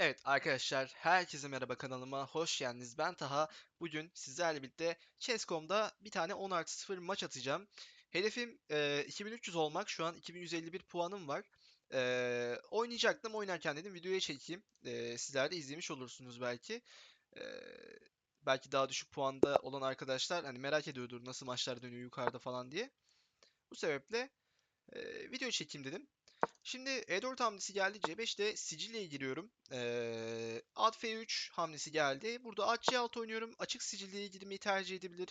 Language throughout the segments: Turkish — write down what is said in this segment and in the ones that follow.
Evet arkadaşlar, herkese merhaba kanalıma hoş geldiniz. Ben Taha. Bugün sizlerle birlikte Chess.com'da bir tane 10 artı 0 maç atacağım. Hedefim e, 2300 olmak. Şu an 2151 puanım var. E, oynayacaktım. Oynarken dedim videoya çekeyim. E, sizler de izlemiş olursunuz belki. E, belki daha düşük puanda olan arkadaşlar hani merak ediyordur nasıl maçlar dönüyor yukarıda falan diye. Bu sebeple e, video çekeyim dedim. Şimdi E4 hamlesi geldi. C5'te Sicilya'ya giriyorum. Ee, at F3 hamlesi geldi. Burada at C6 oynuyorum. Açık Sicilya'ya girmeyi tercih edebilir.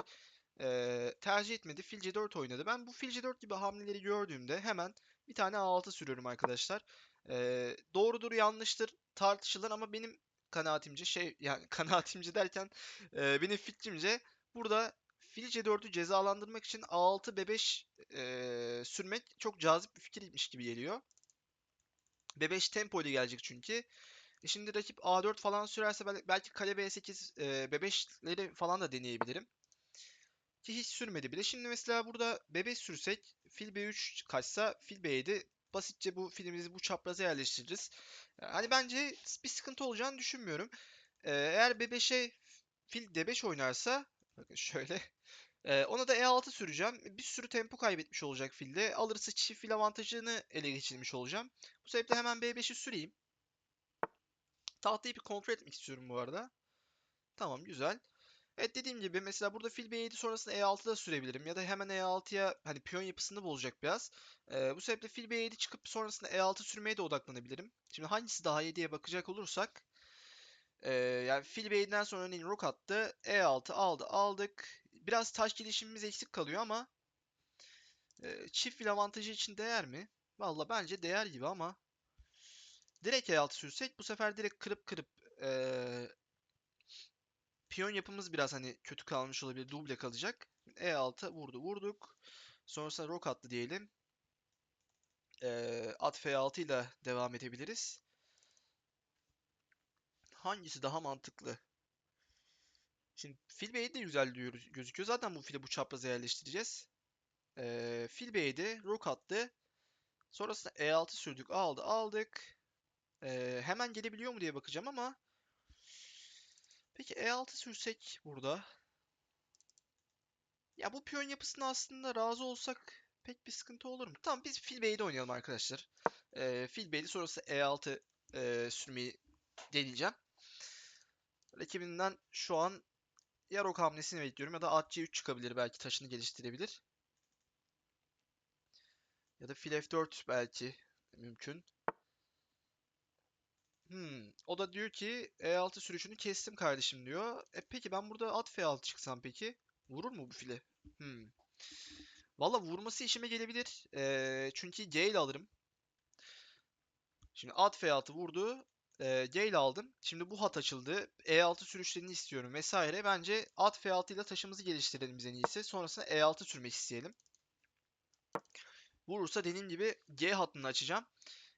Ee, tercih etmedi. Fil C4 oynadı. Ben bu Fil C4 gibi hamleleri gördüğümde hemen bir tane A6 sürüyorum arkadaşlar. Ee, doğrudur yanlıştır tartışılır ama benim kanaatimce şey yani kanaatimce derken e, benim fikrimce burada Fil C4'ü cezalandırmak için A6 B5 e, sürmek çok cazip bir fikirmiş gibi geliyor. B5 tempo ile gelecek çünkü. E şimdi rakip A4 falan sürerse belki kale B8, e, B5'leri falan da deneyebilirim. Ki hiç sürmedi bile. Şimdi mesela burada B5 sürsek, fil B3 kaçsa fil B7 basitçe bu filimizi bu çapraza yerleştiririz. Hani bence bir sıkıntı olacağını düşünmüyorum. E, eğer B5'e fil D5 oynarsa bakın şöyle ona da E6 süreceğim. Bir sürü tempo kaybetmiş olacak filde. Alırsa çift fil avantajını ele geçirmiş olacağım. Bu sebeple hemen B5'i süreyim. Tahtayı bir kontrol etmek istiyorum bu arada. Tamam güzel. Evet dediğim gibi mesela burada fil B7 sonrasında E6'da sürebilirim. Ya da hemen E6'ya hani piyon yapısını bozacak biraz. Ee, bu sebeple fil B7 çıkıp sonrasında E6 sürmeye de odaklanabilirim. Şimdi hangisi daha iyi diye bakacak olursak. Ee, yani fil B7'den sonra örneğin rook attı. E6 aldı aldık. Biraz taş gelişimimiz eksik kalıyor ama e, çift fil avantajı için değer mi? Valla bence değer gibi ama direkt E6 sürsek bu sefer direkt kırıp kırıp e, piyon yapımız biraz hani kötü kalmış olabilir. Duble kalacak. E6 vurdu vurduk. Sonrasında rook attı diyelim. E, at F6 ile devam edebiliriz. Hangisi daha mantıklı? Şimdi fil B'yi de güzel diyoruz, gözüküyor. Zaten bu fili bu çapraza yerleştireceğiz. Ee, fil B'ydi. Rook attı. Sonrasında E6 sürdük. Aldı aldık. Ee, hemen gelebiliyor mu diye bakacağım ama Peki E6 sürsek burada. Ya bu piyon yapısına aslında razı olsak pek bir sıkıntı olur mu? Tamam biz fil B'yi oynayalım arkadaşlar. Ee, fil B'yi sonrası E6 e, sürmeyi deneyeceğim. Rakibinden şu an ya rok hamlesini bekliyorum ya da at C3 çıkabilir belki taşını geliştirebilir. Ya da fil F4 belki mümkün. Hmm, o da diyor ki E6 sürüşünü kestim kardeşim diyor. E peki ben burada at F6 çıksam peki? Vurur mu bu file? Hmm. Valla vurması işime gelebilir. Ee, çünkü G ile alırım. Şimdi at F6 vurdu. Ee, G ile aldım. Şimdi bu hat açıldı. E6 sürüşlerini istiyorum vesaire. Bence at F6 ile taşımızı geliştirelim biz en iyisi. Sonrasında E6 sürmek isteyelim. Vurursa dediğim gibi G hattını açacağım.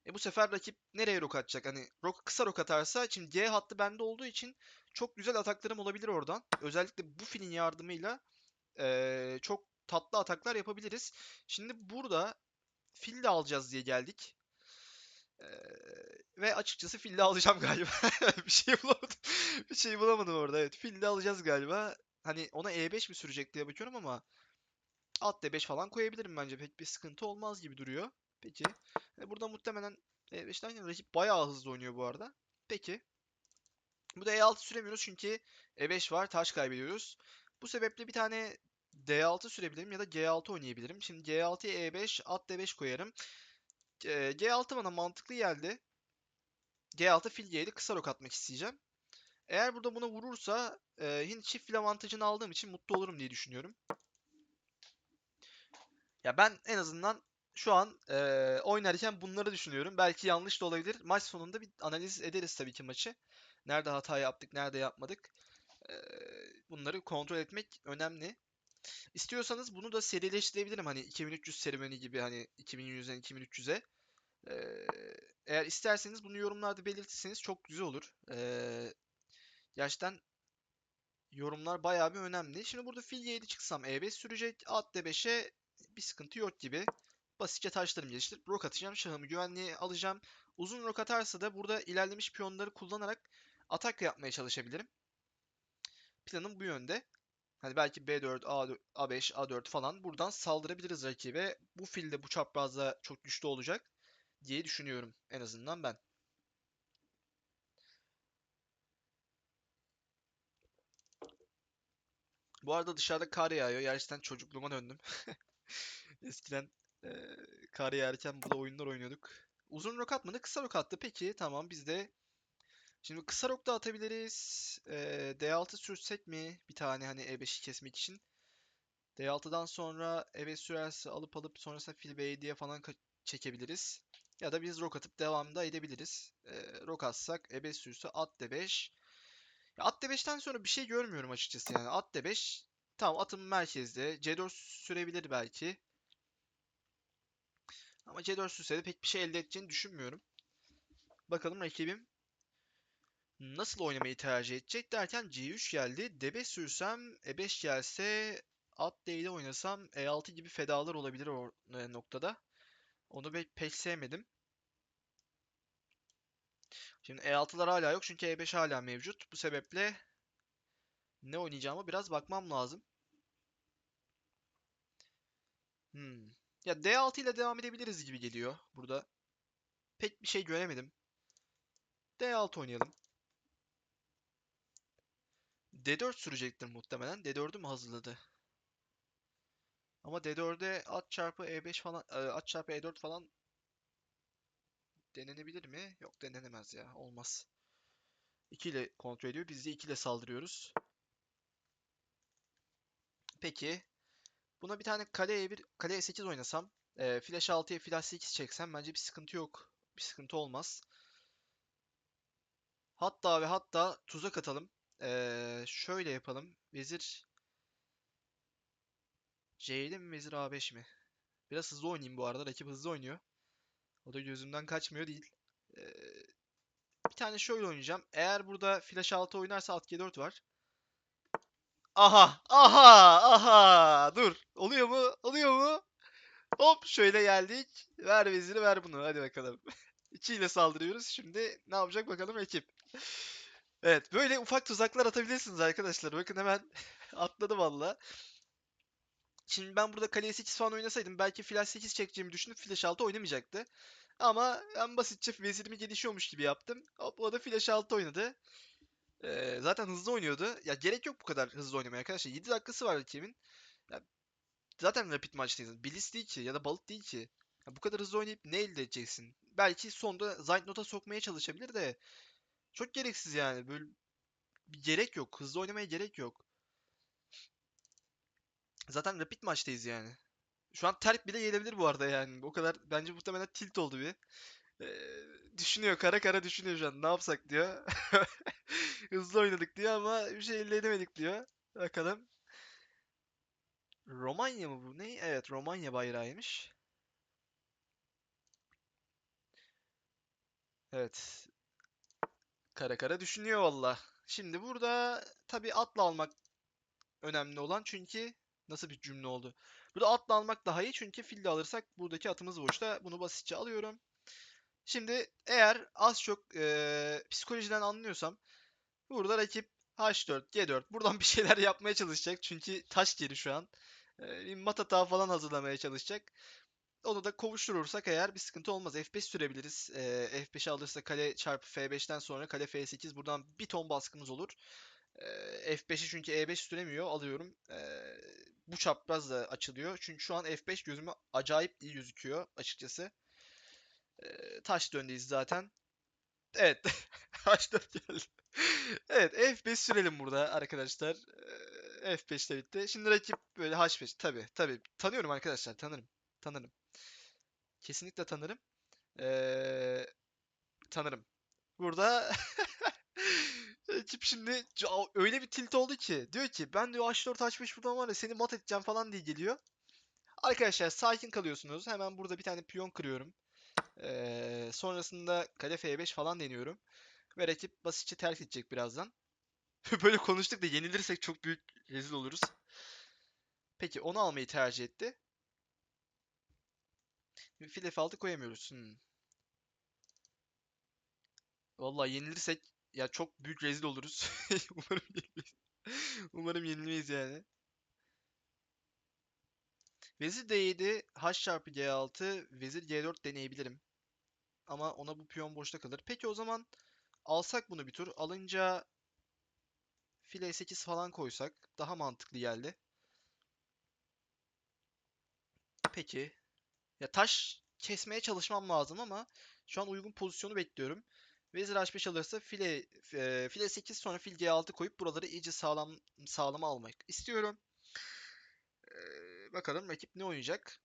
E bu sefer rakip nereye rok atacak? Hani rok, kısa rok atarsa şimdi G hattı bende olduğu için çok güzel ataklarım olabilir oradan. Özellikle bu filin yardımıyla e, çok tatlı ataklar yapabiliriz. Şimdi burada fil de alacağız diye geldik. Ve açıkçası filde alacağım galiba. bir şey bulamadım. bir şey bulamadım orada. Evet, filde alacağız galiba. Hani ona E5 mi sürecek diye bakıyorum ama at D5 falan koyabilirim bence. Pek bir sıkıntı olmaz gibi duruyor. Peki. E, burada muhtemelen E5'ten rakip bayağı hızlı oynuyor bu arada. Peki. Bu da E6 süremiyoruz çünkü E5 var. Taş kaybediyoruz. Bu sebeple bir tane D6 sürebilirim ya da G6 oynayabilirim. Şimdi G6'ya E5, at D5 koyarım. E, G6 bana mantıklı geldi. G6 fil G7 kısa rok atmak isteyeceğim. Eğer burada buna vurursa e, çift fil avantajını aldığım için mutlu olurum diye düşünüyorum. Ya ben en azından şu an e, oynarken bunları düşünüyorum. Belki yanlış da olabilir. Maç sonunda bir analiz ederiz tabii ki maçı. Nerede hata yaptık, nerede yapmadık. E, bunları kontrol etmek önemli. İstiyorsanız bunu da serileştirebilirim. Hani 2300 serüveni gibi hani 2100'den 2300'e. Ee, eğer isterseniz bunu yorumlarda belirtirseniz çok güzel olur. Ee, gerçekten yorumlar bayağı bir önemli. Şimdi burada fil 7 çıksam E5 sürecek. At D5'e bir sıkıntı yok gibi. Basitçe taşlarımı geliştirip rok atacağım. Şahımı güvenliğe alacağım. Uzun rok atarsa da burada ilerlemiş piyonları kullanarak atak yapmaya çalışabilirim. Planım bu yönde. Hani belki B4, A4, A5, A4 falan buradan saldırabiliriz rakibe. Bu filde bu çaprazda çok güçlü olacak diye düşünüyorum en azından ben. Bu arada dışarıda kar yağıyor. Gerçekten çocukluğuma döndüm. Eskiden eee kar yağarken burada oyunlar oynuyorduk. Uzun rok atmadı, kısa rok attı. Peki tamam biz de şimdi kısa rok da atabiliriz. Eee, D6 sürsek mi? Bir tane hani E5'i kesmek için. D6'dan sonra E5 sürerse alıp alıp sonrasında fil B7'ye falan çekebiliriz. Ya da biz rok atıp devam da edebiliriz. Eee rok atsak E5 sürse at D5. Ya at D5'ten sonra bir şey görmüyorum açıkçası yani. At D5 tamam atım merkezde. C4 sürebilir belki. Ama C4 sürse de pek bir şey elde edeceğini düşünmüyorum. Bakalım rakibim nasıl oynamayı tercih edecek derken C3 geldi. D5 sürsem E5 gelse at D7 oynasam E6 gibi fedalar olabilir o e, noktada. Onu pek, pek sevmedim. Şimdi E6'lar hala yok çünkü E5 hala mevcut. Bu sebeple ne oynayacağıma biraz bakmam lazım. Hmm. Ya D6 ile devam edebiliriz gibi geliyor burada. Pek bir şey göremedim. D6 oynayalım. D4 sürecektir muhtemelen. D4'ü mü hazırladı? Ama D4'e at çarpı E5 falan, e, at çarpı E4 falan denenebilir mi? Yok denenemez ya. Olmaz. 2 ile kontrol ediyor. Biz de 2 ile saldırıyoruz. Peki. Buna bir tane kale E1, kale E8 oynasam. E, flash 6'ya flash 8 çeksem bence bir sıkıntı yok. Bir sıkıntı olmaz. Hatta ve hatta tuzak atalım. Ee, şöyle yapalım. Vezir C7 mi vezir A5 mi? Biraz hızlı oynayayım bu arada. Rakip hızlı oynuyor. O da gözümden kaçmıyor değil. Ee, bir tane şöyle oynayacağım. Eğer burada flash 6 oynarsa at G4 var. Aha! Aha! Aha! Dur. Oluyor mu? Oluyor mu? Hop şöyle geldik. Ver veziri ver bunu. Hadi bakalım. 2 ile saldırıyoruz. Şimdi ne yapacak bakalım ekip. Evet, böyle ufak tuzaklar atabilirsiniz arkadaşlar. Bakın hemen atladı valla. Şimdi ben burada kaleye 8 falan oynasaydım belki flash 8 çekeceğimi düşünüp flash 6 oynamayacaktı. Ama ben basitçe vezirimi gelişiyormuş gibi yaptım. Hop o da flash 6 oynadı. Ee, zaten hızlı oynuyordu. Ya gerek yok bu kadar hızlı oynamaya arkadaşlar. 7 dakikası var rakibin. Ya, zaten rapid maçtayız. Bliss değil ki ya da balık değil ki. Ya, bu kadar hızlı oynayıp ne elde edeceksin? Belki sonda Zeitnot'a sokmaya çalışabilir de çok gereksiz yani. Böyle gerek yok. Hızlı oynamaya gerek yok. Zaten rapid maçtayız yani. Şu an terk bile gelebilir bu arada yani. O kadar bence muhtemelen tilt oldu bir. Ee, düşünüyor kara kara düşünüyor şu an. Ne yapsak diyor. Hızlı oynadık diyor ama bir şey elde edemedik diyor. Bakalım. Romanya mı bu? Ne? Evet Romanya bayrağıymış. Evet. Kara kara düşünüyor valla. Şimdi burada tabii atla almak önemli olan çünkü nasıl bir cümle oldu? Burada atla almak daha iyi çünkü fille alırsak buradaki atımız boşta. Bunu basitçe alıyorum. Şimdi eğer az çok eee, psikolojiden anlıyorsam burada rakip H4, G4 buradan bir şeyler yapmaya çalışacak. Çünkü taş geri şu an. Eee, bir mat hata falan hazırlamaya çalışacak. Onu da kovuşturursak eğer bir sıkıntı olmaz. F5 sürebiliriz. Eee F5'i alırsa kale çarpı F5'ten sonra kale F8 buradan bir ton baskımız olur. Eee, F5'i çünkü E5 süremiyor. Alıyorum. Bu çapraz da açılıyor. Çünkü şu an F5 gözüme acayip iyi gözüküyor açıkçası. Taş döndeyiz zaten. Evet. H4 geldi. Evet F5 sürelim burada arkadaşlar. Eee, F5 de bitti. Şimdi rakip böyle H5. Tabi tabi. Tanıyorum arkadaşlar. Tanırım. Tanırım. Kesinlikle tanırım. Eee, tanırım. Burada Ekip şimdi öyle bir tilt oldu ki diyor ki ben diyor H4 H5 buradan var ya seni mat edeceğim falan diye geliyor. Arkadaşlar sakin kalıyorsunuz. Hemen burada bir tane piyon kırıyorum. Ee, sonrasında kale F5 falan deniyorum. Ve rakip basitçe terk edecek birazdan. Böyle konuştuk da yenilirsek çok büyük rezil oluruz. Peki onu almayı tercih etti. Fil F6 koyamıyoruz. Hmm. Vallahi yenilirsek ya çok büyük rezil oluruz. Umarım yenilmeyiz. Umarım yenilmeyiz yani. Vezir D7, H çarpı G6, Vezir G4 deneyebilirim. Ama ona bu piyon boşta kalır. Peki o zaman alsak bunu bir tur. Alınca file 8 falan koysak daha mantıklı geldi. Peki. Ya taş kesmeye çalışmam lazım ama şu an uygun pozisyonu bekliyorum. Vezir H5 alırsa file e, file 8 sonra fil G6 koyup buraları iyice sağlam sağlama almak istiyorum. Ee, bakalım rakip ne oynayacak?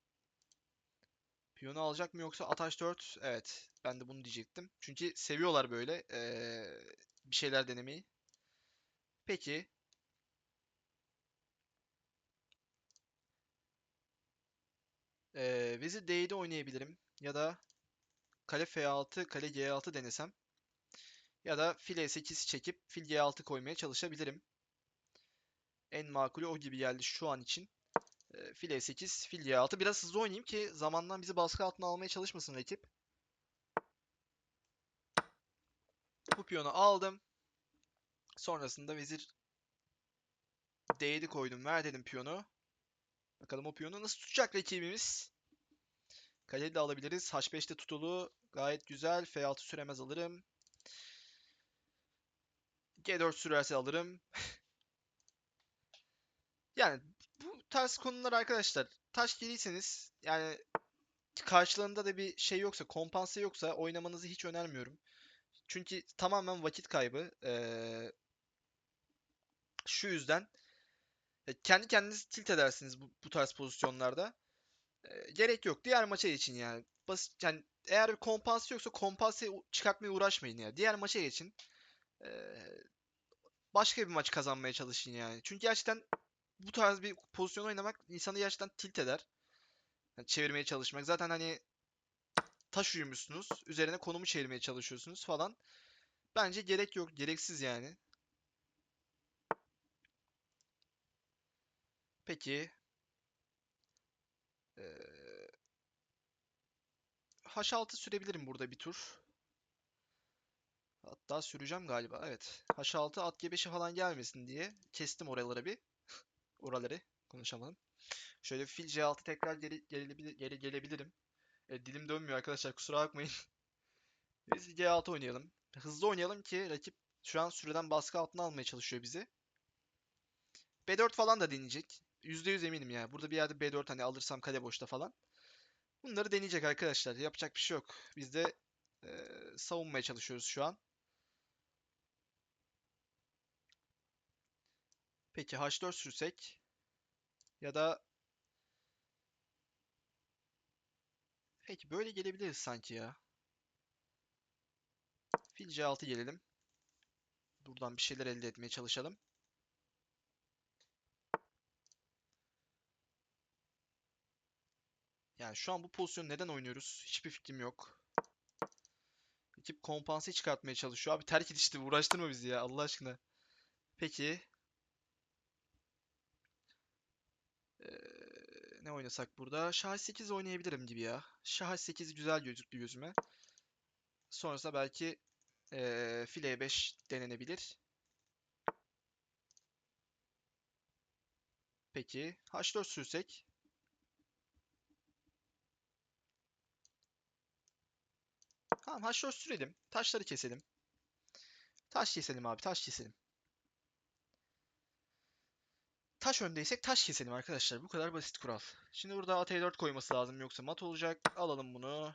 Piyonu alacak mı yoksa at H4? Evet. Ben de bunu diyecektim. Çünkü seviyorlar böyle ee, bir şeyler denemeyi. Peki. Ee, Vezir D7 oynayabilirim. Ya da kale F6, kale G6 denesem. Ya da fil E8 çekip fil G6 koymaya çalışabilirim. En makulü o gibi geldi şu an için. Fil E8, fil G6. Biraz hızlı oynayayım ki zamandan bizi baskı altına almaya çalışmasın rakip. Bu piyonu aldım. Sonrasında vezir D7 koydum. Ver dedim piyonu. Bakalım o piyonu nasıl tutacak rakibimiz. Kaleyi de alabiliriz. H5'te tutulu. Gayet güzel. F6 süremez alırım. G4 sürerse alırım. yani bu tarz konular arkadaşlar taş geliyseniz yani karşılığında da bir şey yoksa kompanse yoksa oynamanızı hiç önermiyorum. Çünkü tamamen vakit kaybı. Ee, şu yüzden e, kendi kendinizi tilt edersiniz bu, bu tarz pozisyonlarda. E, gerek yok. Diğer maça geçin yani. Basit yani eğer bir kompanse yoksa kompanse çıkartmaya uğraşmayın ya. Diğer maça geçin. E, başka bir maç kazanmaya çalışın yani. Çünkü gerçekten bu tarz bir pozisyon oynamak insanı gerçekten tilt eder. Yani çevirmeye çalışmak. Zaten hani taş uyumuşsunuz. Üzerine konumu çevirmeye çalışıyorsunuz falan. Bence gerek yok. Gereksiz yani. Peki. Ee, H6 sürebilirim burada bir tur. Hatta süreceğim galiba. Evet. H6 at G5'e falan gelmesin diye kestim oraları bir. Oraları konuşamadım. Şöyle fil C6 tekrar geri, geri, geri gelebilirim. E, dilim dönmüyor arkadaşlar kusura bakmayın. Biz G6 oynayalım. Hızlı oynayalım ki rakip şu an süreden baskı altına almaya çalışıyor bizi. B4 falan da deneyecek. %100 eminim ya. Burada bir yerde B4 hani alırsam kale boşta falan. Bunları deneyecek arkadaşlar. Yapacak bir şey yok. Biz de e, savunmaya çalışıyoruz şu an. Peki H4 sürsek ya da Peki böyle gelebiliriz sanki ya. Fil C6 gelelim. Buradan bir şeyler elde etmeye çalışalım. Yani şu an bu pozisyonu neden oynuyoruz? Hiçbir fikrim yok. Ekip kompanse çıkartmaya çalışıyor. Abi terk et uğraştırma bizi ya Allah aşkına. Peki. Ne oynasak burada? Şah 8 oynayabilirim gibi ya. Şah 8 güzel gözüktü gözüme. Sonrasında belki ee, file 5 denenebilir. Peki. H4 sürsek. Tamam H4 sürelim. Taşları keselim. Taş keselim abi taş keselim. Taş öndeysek taş keselim arkadaşlar. Bu kadar basit kural. Şimdi burada at E4 koyması lazım yoksa mat olacak. Alalım bunu.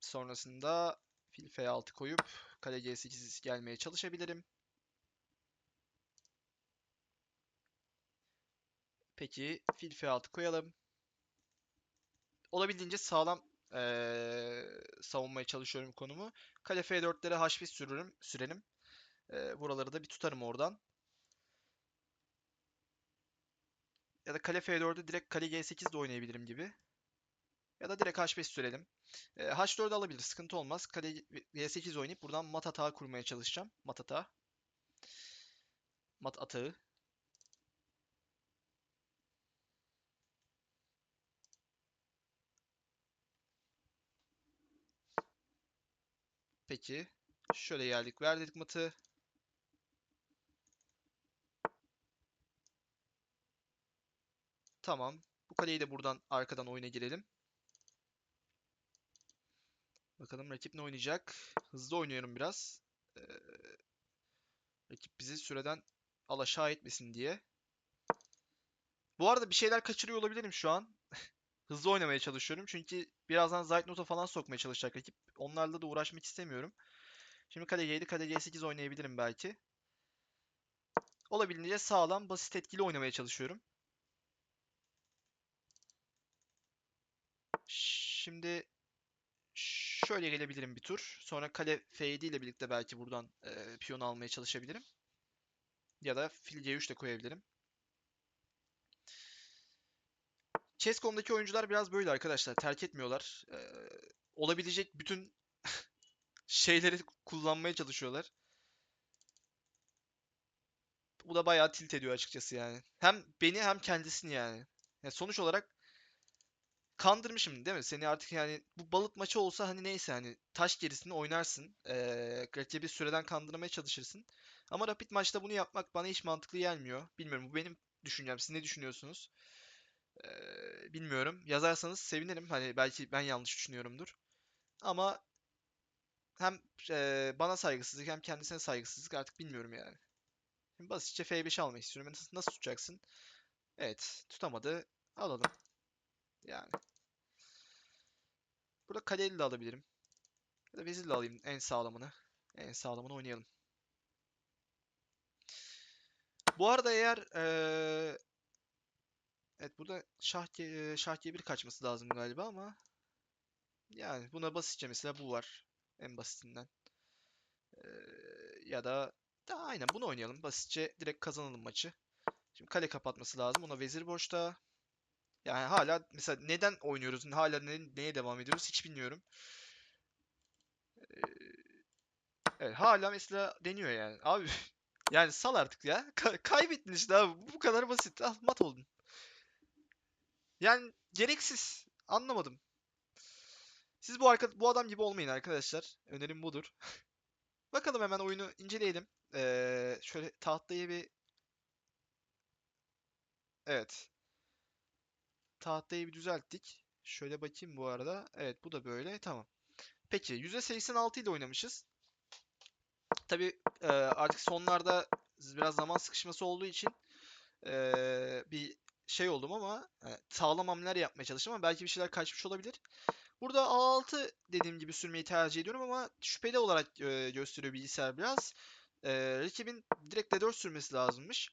Sonrasında fil F6 koyup kale G8 gelmeye çalışabilirim. Peki fil F6 koyalım. Olabildiğince sağlam ee, savunmaya çalışıyorum konumu. Kale F4'lere H1 sürürüm, sürelim. Ee, buraları da bir tutarım oradan. Ya da kale F4'ü direkt kale G8 de oynayabilirim gibi. Ya da direkt H5 sürelim. Ee, H4 alabilir, sıkıntı olmaz. Kale G8 oynayıp buradan mat atağı kurmaya çalışacağım. Mat atağı. Mat atağı. Peki. Şöyle geldik. Verdik matı. Tamam. Bu kaleyi de buradan arkadan oyuna girelim. Bakalım rakip ne oynayacak. Hızlı oynuyorum biraz. Ee, rakip bizi süreden alaşağı etmesin diye. Bu arada bir şeyler kaçırıyor olabilirim şu an. Hızlı oynamaya çalışıyorum. Çünkü birazdan Zeitnot'a falan sokmaya çalışacak rakip. Onlarla da uğraşmak istemiyorum. Şimdi kale G7, kale G8 oynayabilirim belki. Olabildiğince sağlam, basit, etkili oynamaya çalışıyorum. Şimdi şöyle gelebilirim bir tur. Sonra kale F7 ile birlikte belki buradan e, piyon almaya çalışabilirim. Ya da fil C3 de koyabilirim. Chess.com'daki oyuncular biraz böyle arkadaşlar. Terk etmiyorlar. Ee, olabilecek bütün şeyleri kullanmaya çalışıyorlar. Bu da bayağı tilt ediyor açıkçası yani. Hem beni hem kendisini yani. yani sonuç olarak kandırmışım değil mi? Seni artık yani bu balık maçı olsa hani neyse hani taş gerisini oynarsın. Ee, rakibi süreden kandırmaya çalışırsın. Ama Rapid maçta bunu yapmak bana hiç mantıklı gelmiyor. Bilmiyorum bu benim düşüncem. Siz ne düşünüyorsunuz? Ee, bilmiyorum. Yazarsanız sevinirim. Hani belki ben yanlış düşünüyorumdur. Ama hem e, bana saygısızlık hem kendisine saygısızlık artık bilmiyorum yani. Şimdi basitçe F5 almak istiyorum. Nasıl, nasıl tutacaksın? Evet. Tutamadı. Alalım. Yani. Burada kaleli de alabilirim. Ya da vezir de alayım en sağlamını. En sağlamını oynayalım. Bu arada eğer ee, Evet burada şah, G- şah G1 kaçması lazım galiba ama yani buna basitçe mesela bu var. En basitinden. Ee, ya da da aynen bunu oynayalım. Basitçe direkt kazanalım maçı. Şimdi kale kapatması lazım. Ona vezir boşta. Yani hala mesela neden oynuyoruz? Hala ne, neye devam ediyoruz? Hiç bilmiyorum. Ee, evet hala mesela deniyor yani. Abi yani sal artık ya. Ka- kaybettin işte abi. Bu kadar basit. Al mat oldun. Yani gereksiz. Anlamadım. Siz bu arka, bu adam gibi olmayın arkadaşlar. Önerim budur. Bakalım hemen oyunu inceleyelim. Ee, şöyle tahtayı bir Evet. Tahtayı bir düzelttik. Şöyle bakayım bu arada. Evet bu da böyle. Tamam. Peki %86 ile oynamışız. Tabii e, artık sonlarda biraz zaman sıkışması olduğu için e, bir şey oldum ama e, sağlam hamleler yapmaya çalıştım ama belki bir şeyler kaçmış olabilir. Burada A6 dediğim gibi sürmeyi tercih ediyorum ama şüpheli olarak e, gösteriyor bilgisayar biraz. E, rakibin direkt D4 sürmesi lazımmış.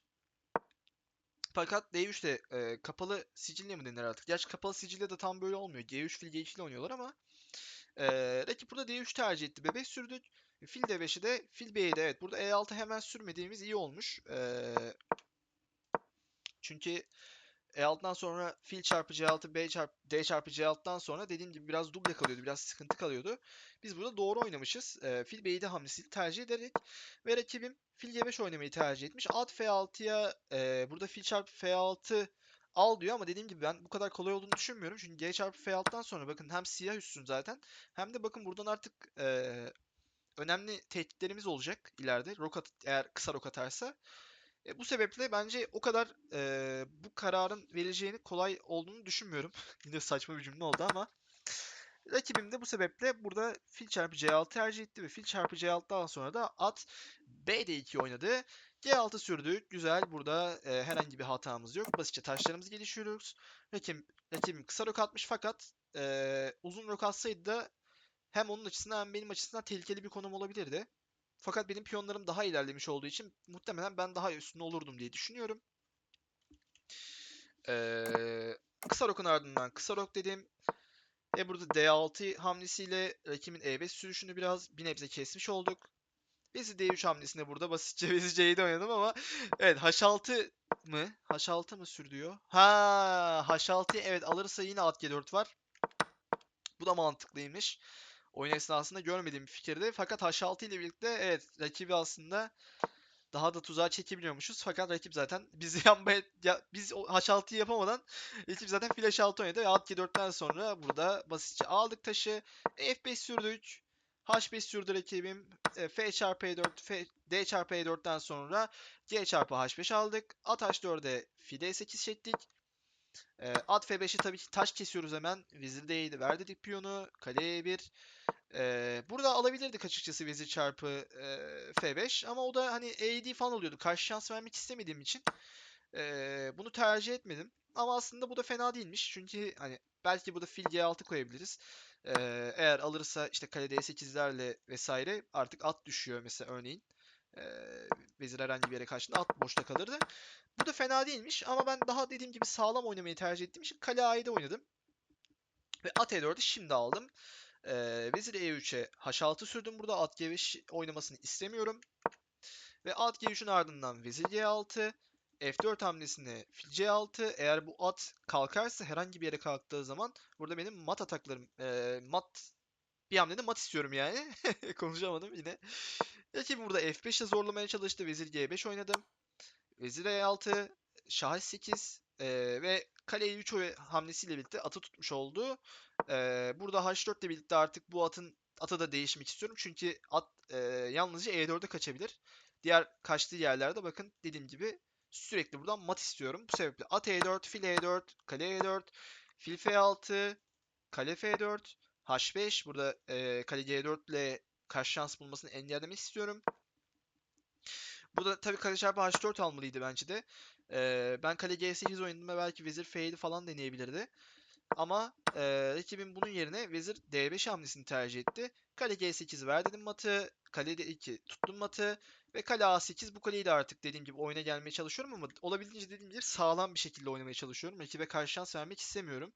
Fakat D3'te e, kapalı sicille mi denir artık? Gerçi kapalı sicille de tam böyle olmuyor. G3 fil G3 ile oynuyorlar ama e, rakip burada D3 tercih etti. B5 sürdük. Fil D5'i de fil B'yi de evet. Burada E6 hemen sürmediğimiz iyi olmuş. E, çünkü E6'dan sonra fil çarpı C6, B çarpı D çarpı C6'dan sonra dediğim gibi biraz duble kalıyordu, biraz sıkıntı kalıyordu. Biz burada doğru oynamışız. E, fil B7 hamlesini tercih ederek ve rakibim fil G5 oynamayı tercih etmiş. At F6'ya e, burada fil çarpı F6 al diyor ama dediğim gibi ben bu kadar kolay olduğunu düşünmüyorum. Çünkü G çarpı F6'dan sonra bakın hem siyah üstün zaten hem de bakın buradan artık e, önemli tehditlerimiz olacak ileride. Rok at, eğer kısa rok atarsa. E, bu sebeple bence o kadar e, bu kararın verileceğini kolay olduğunu düşünmüyorum. Yine saçma bir cümle oldu ama rakibim de bu sebeple burada fil çarpı C6 tercih etti ve fil çarpı C6'dan sonra da at B2 oynadı. G6 sürdük. Güzel. Burada e, herhangi bir hatamız yok. Basitçe taşlarımızı geliştiriyoruz. Rakibim, rakibim kısa rok atmış fakat e, uzun rok atsaydı da hem onun açısından hem benim açısından tehlikeli bir konum olabilirdi. Fakat benim piyonlarım daha ilerlemiş olduğu için muhtemelen ben daha üstünde olurdum diye düşünüyorum. Ee, kısa rokun ardından kısa rok dedim. E burada D6 hamlesiyle rakibin E5 sürüşünü biraz bir nebze kesmiş olduk. Bezi D3 hamlesinde burada basitçe Bezi C7 oynadım ama evet H6 mı? H6 mı sürdüyor? Ha H6'yı evet alırsa yine at G4 var. Bu da mantıklıymış oyun esnasında görmediğim bir fikirdi. Fakat H6 ile birlikte evet rakibi aslında daha da tuzağa çekebiliyormuşuz. Fakat rakip zaten bizi yanmaya ya, biz o H6'yı yapamadan rakip zaten flash 6 oynadı ve at G4'ten sonra burada basitçe aldık taşı. F5 sürdük. H5 sürdü rakibim. E, F çarpı E4, F, D çarpı E4'ten sonra C çarpı H5 aldık. At H4'e fide E8 çektik. E, at F5'i tabii ki taş kesiyoruz hemen. Vezir D7 ver dedik piyonu. Kale E1. E, burada alabilirdik açıkçası vezir çarpı e, F5 ama o da hani E7 falan oluyordu. Karşı şans vermek istemediğim için e, bunu tercih etmedim. Ama aslında bu da fena değilmiş. Çünkü hani belki burada fil G6 koyabiliriz. E, eğer alırsa işte kale D8'lerle vesaire artık at düşüyor mesela örneğin. E, vezir herhangi bir yere kaçtığında at boşta kalırdı. Bu da fena değilmiş ama ben daha dediğim gibi sağlam oynamayı tercih ettiğim için kale A'yı oynadım. Ve at E4'ü şimdi aldım. Ee, vezir E3'e H6 sürdüm burada. At G5 oynamasını istemiyorum. Ve at G3'ün ardından vezir G6. F4 hamlesine fil C6. Eğer bu at kalkarsa herhangi bir yere kalktığı zaman burada benim mat ataklarım e, mat bir hamlede mat istiyorum yani. Konuşamadım yine. Rakibim burada F5 ile zorlamaya çalıştı. Vezir G5 oynadım. Vezir E6, Şah 8 e, ve kale E3 hamlesiyle birlikte atı tutmuş oldu. E, burada H4 ile birlikte artık bu atın atı da değişmek istiyorum. Çünkü at e, yalnızca E4'e kaçabilir. Diğer kaçtığı yerlerde bakın dediğim gibi sürekli buradan mat istiyorum. Bu sebeple at E4, fil E4, kale E4, fil F6, kale F4, H5. Burada e, kale G4 ile karşı şans bulmasını engellemek istiyorum. Burada tabii kale çarpı H4 almalıydı bence de. Ee, ben kale G8 oynadım ve belki vezir F7 falan deneyebilirdi. Ama e, rakibim bunun yerine vezir D5 hamlesini tercih etti. Kale G8 ver dedim matı. Kale D2 tuttum matı. Ve kale A8 bu kaleyi de artık dediğim gibi oyuna gelmeye çalışıyorum ama olabildiğince dediğim gibi sağlam bir şekilde oynamaya çalışıyorum. Rakibe karşı şans vermek istemiyorum.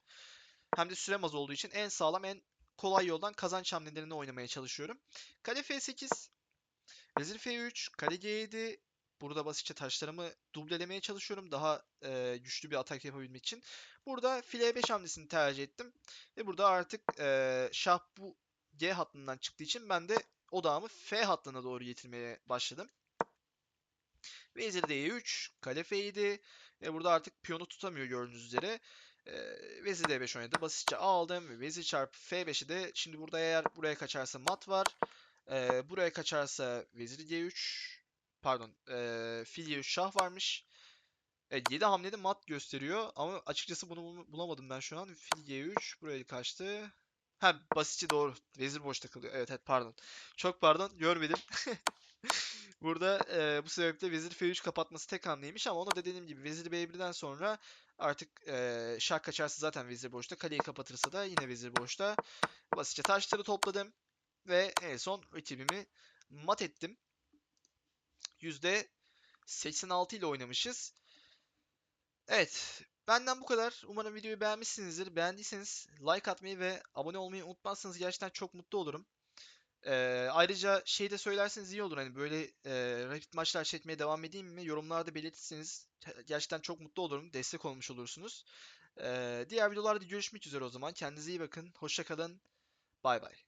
Hem de sürem az olduğu için en sağlam en kolay yoldan kazanç hamlelerini oynamaya çalışıyorum. Kale F8 Vezir F3, kale G7. Burada basitçe taşlarımı dublelemeye çalışıyorum. Daha e, güçlü bir atak yapabilmek için. Burada file 5 hamlesini tercih ettim. Ve burada artık e, şah bu G hattından çıktığı için ben de odağımı F hattına doğru getirmeye başladım. Vezir D3, kale F7 ve burada artık piyonu tutamıyor gördüğünüz üzere. E, vezir D5 oynadı. Basitçe aldım ve vezir çarpı F5'i de şimdi burada eğer buraya kaçarsa mat var. Ee, buraya kaçarsa vezir G3 pardon ee, fil G3 şah varmış. Evet 7 hamlede mat gösteriyor ama açıkçası bunu bulamadım ben şu an. Fil G3 buraya kaçtı. Ha basitçe doğru. Vezir boşta kalıyor. Evet evet pardon. Çok pardon görmedim. Burada e, bu sebeple vezir F3 kapatması tek hamleymiş ama onu da dediğim gibi vezir B1'den sonra artık e, şah kaçarsa zaten vezir boşta. Kaleyi kapatırsa da yine vezir boşta. Basitçe taşları topladım. Ve en son rakibimi mat ettim. %86 ile oynamışız. Evet. Benden bu kadar. Umarım videoyu beğenmişsinizdir. Beğendiyseniz like atmayı ve abone olmayı unutmazsanız gerçekten çok mutlu olurum. Ee, ayrıca şey de söylerseniz iyi olur. Hani böyle e, rapid maçlar çekmeye devam edeyim mi? Yorumlarda belirtirseniz gerçekten çok mutlu olurum. Destek olmuş olursunuz. Ee, diğer videolarda görüşmek üzere o zaman. Kendinize iyi bakın. Hoşçakalın. Bay bay.